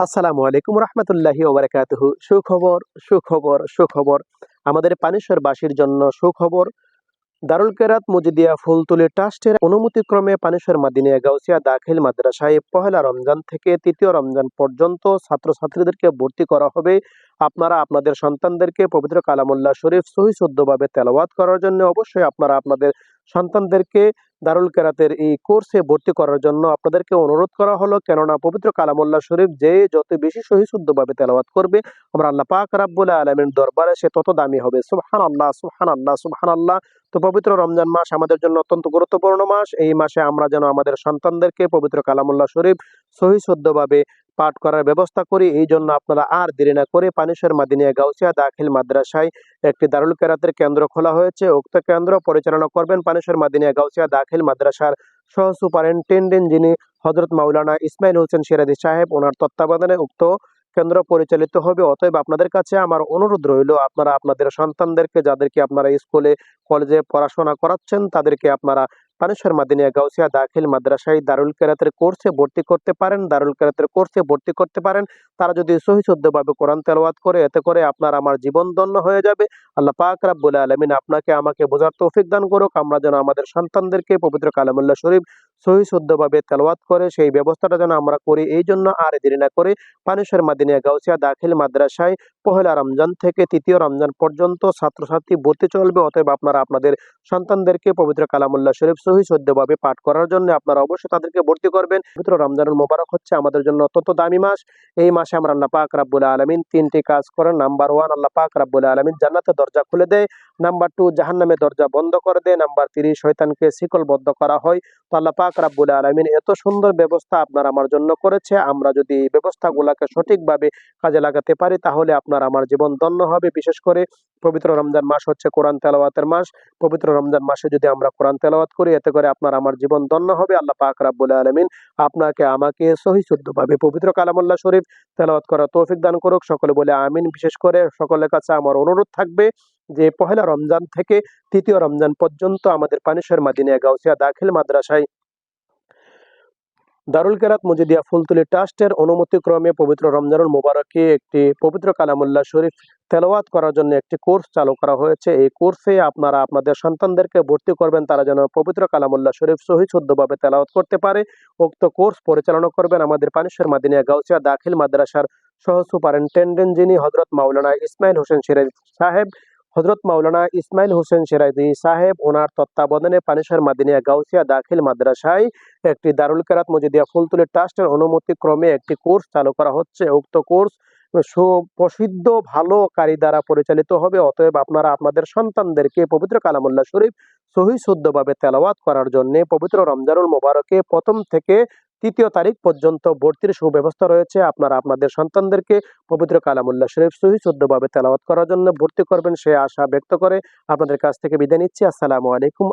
আসসালামু আলাইকুম রহমতুল্লাহি ওবরাকাতুহু। সুখবর সুখবর সুখবর। আমাদের পানেশ্বরবাসীর জন্য সুখবর। দারুল কেরাত মুজিদিয়া ফুলতুলি ট্রাস্টের অনুমতিক্রমে পানেশ্বর মাদিনিয়া গাউসিয়া দাখিল মাদ্রাসায় পহেলা রমজান থেকে তৃতীয় রমজান পর্যন্ত ছাত্রছাত্রীদেরকে ভর্তি করা হবে। আপনারা আপনাদের সন্তানদেরকে পবিত্র কালামুল্লাহ শরীফ সহি শুদ্ধভাবে তেলাওয়াত করার জন্য অবশ্যই আপনারা আপনাদের সন্তানদেরকে দারুল কেরাতের এই কোর্সে ভর্তি করার জন্য আপনাদেরকে অনুরোধ করা হলো, কেননা পবিত্র কালামুল্লাহ শরীফ যে যত বেশি সহি শুদ্ধভাবে তেলাওয়াত করবে, আমরা আল্লাহ পাক রাব্বুল আলমের দরবারে সে তত দামি হবে। সুবহান আল্লাহ সুবহান আল্লাহ সুবহান আল্লাহ তো পবিত্র রমজান মাস আমাদের জন্য অত্যন্ত গুরুত্বপূর্ণ মাস। এই মাসে আমরা যেন আমাদের সন্তানদেরকে পবিত্র কালামুল্লাহ শরীফ সহি শুদ্ধভাবে পাঠ করার ব্যবস্থা করি। এই জন্য আপনারা আর দেরি না করে পানিশ্বর মাদিনিয়া গাউসিয়া দাখিল মাদ্রাসায় একটি দারুল কেরাতের কেন্দ্র খোলা হয়েছে। উক্ত কেন্দ্র পরিচালনা করবেন পানিশ্বর মাদিনিয়া গাউসিয়া দাখিল মাদ্রাসার সহ সুপারিনটেন্ডেন্ট যিনি হজরত মাওলানা ইসমাইল হোসেন সিরাজি সাহেব, ওনার তত্ত্বাবধানে উক্ত কেন্দ্র পরিচালিত হবে। অতএব আপনাদের কাছে আমার অনুরোধ রইল, আপনারা আপনাদের সন্তানদেরকে, যাদেরকে আপনারা স্কুলে, কলেজে পড়াশোনা করাচ্ছেন, তাদেরকে আপনারা পানেশ্বর মাদিনিয়া গাউসিয়া দাখিল মাদ্রাসায় দারুল কেরাতের কোর্সে ভর্তি করতে পারেন, দারুল কেরাতের কোর্সে ভর্তি করতে পারেন। তারা যদি সহি শুদ্ধভাবে কোরআন তেলাওয়াত করে, এতে করে আপনার আমার জীবন ধন্য হয়ে যাবে। আল্লাহ পাক রাব্বুল আলামিন আপনাকে আমাকে বোঝার তৌফিক দান করুক। আমরা যেন আমাদের সন্তানদেরকে পবিত্র কালামুল্লাহ শরীফ সহি শুদ্ধভাবে তেলাওয়াত করে, সেই ব্যবস্থাটা যেন আমরা করি, এই জন্য আর দেরি না করে পানেশ্বর মাদিনিয়া গাউসিয়া দাখিল মাদ্রাসায় পহেলা রমজান থেকে তৃতীয় রমজান পর্যন্ত ছাত্রছাত্রী ভর্তি চলবে। অতএব আপনারা আপনাদের সন্তানদেরকে পবিত্র কালামুল্লাহ শরীফ সহি শুদ্ধভাবে পাঠ করার জন্য আপনারা অবশ্যই তাদেরকে ভর্তি করবেন। পবিত্র রমজানুল মোবারক হচ্ছে আমাদের জন্য অত্যন্ত দামি মাস। এই মাসে আমরা আল্লাহ পাক রাব্বুল আলমিন তিনটি কাজ করেন। নাম্বার ওয়ান, আল্লাহ পাক রাব্বুল আলমিন জান্নাতের দরজা খুলে দেয়। নাম্বার টু, জাহান্নামের দরজা বন্ধ করে দেয়। নাম্বার থ্রি শয়তানকে শিকলবদ্ধ করা হয়। তো আল্লাহ পাক রাব্বুল আলমিন এত সুন্দর ব্যবস্থা আপনার আমার জন্য করেছে। আমরা যদি এই ব্যবস্থাগুলোকে সঠিকভাবে কাজে লাগাতে পারি, তাহলে আপনার আমার জীবন ধন্য হবে। বিশেষ করে পবিত্র রমজান মাস হচ্ছে কোরআন তেলাওয়াতের মাস। পবিত্র রমজান মাসে যদি আমরা কোরআন তেলাওয়াত করি এতে করে আপনার আমার জীবন ধন্য হবে। আল্লাহ পাক রাব্বুল আলমিন আপনাকে আমাকে সহি শুদ্ধভাবে পবিত্র কালামুল্লাহ শরীফ তেলাওয়াত করা তৌফিক দান করুক। সকলে বলে আমিন। বিশেষ করে সকলের কাছে আমার অনুরোধ থাকবে যে পহেলা রমজান থেকে তৃতীয় রমজান পর্যন্ত আমাদের পানিশ্বর মাদিনিয়া গাউসিয়া দাখিল মাদ্রাসায় দারুল কেরাত মজিদিয়া ফুলতুলি ট্রাস্টের অনুমতিক্রমে পবিত্র রমজানুল মোবারকে একটি পবিত্র কালামুল্লাহ শরীফ তেলাওয়াত করার জন্য একটি কোর্স চালু করা হয়েছে। এই কোর্সে আপনারা আপনাদের সন্তানদেরকে ভর্তি করবেন, তারা যেন পবিত্র কালামুল্লাহ শরীফ সহি শুদ্ধভাবে তেলাওয়াত করতে পারে। উক্ত কোর্স পরিচালনা করবেন আমাদের পানিশ্বর মাদিনিয়া গাউসিয়া দাখিল মাদ্রাসার সহ সুপারিনটেন্ডেন্ট যিনি হজরত মাওলানা ইসমাইল হোসেন সিরাজ সাহেব। হজরত মাওলানা ইসমাইল হোসেন সিরাজি সাহেব ওনার তত্ত্বাবধানে পানিশ্বর মাদিনিয়া গাউসিয়া দাখিল মাদ্রাসায় একটি দারুল কেরাত মজিদিয়া ফুলতুলি ট্রাস্টের অনুমতি ক্রমে একটি কোর্স চালু করা হচ্ছে। উক্ত কোর্স সুপ্রসিদ্ধ, ভালো কারি দ্বারা পরিচালিত হবে। অতএব আপনারা আপনাদের সন্তানদেরকে পবিত্র কালামুল্লাহ শরীফ সহি শুদ্ধভাবে তেলাওয়াত করার জন্য পবিত্র রমজানুল মোবারকে প্রথম থেকে তৃতীয় তারিখ পর্যন্ত ভর্তির সুব্যবস্থা রয়েছে। আপনারা আপনাদের সন্তানদেরকে পবিত্র কালামুল্লাহ শরীফ সহি শুদ্ধভাবে তেলাওয়াত করার জন্য ভর্তি করবেন সে আশা ব্যক্ত করে আপনাদের কাছ থেকে বিদায় নিচ্ছি। আসসালামু আলাইকুম।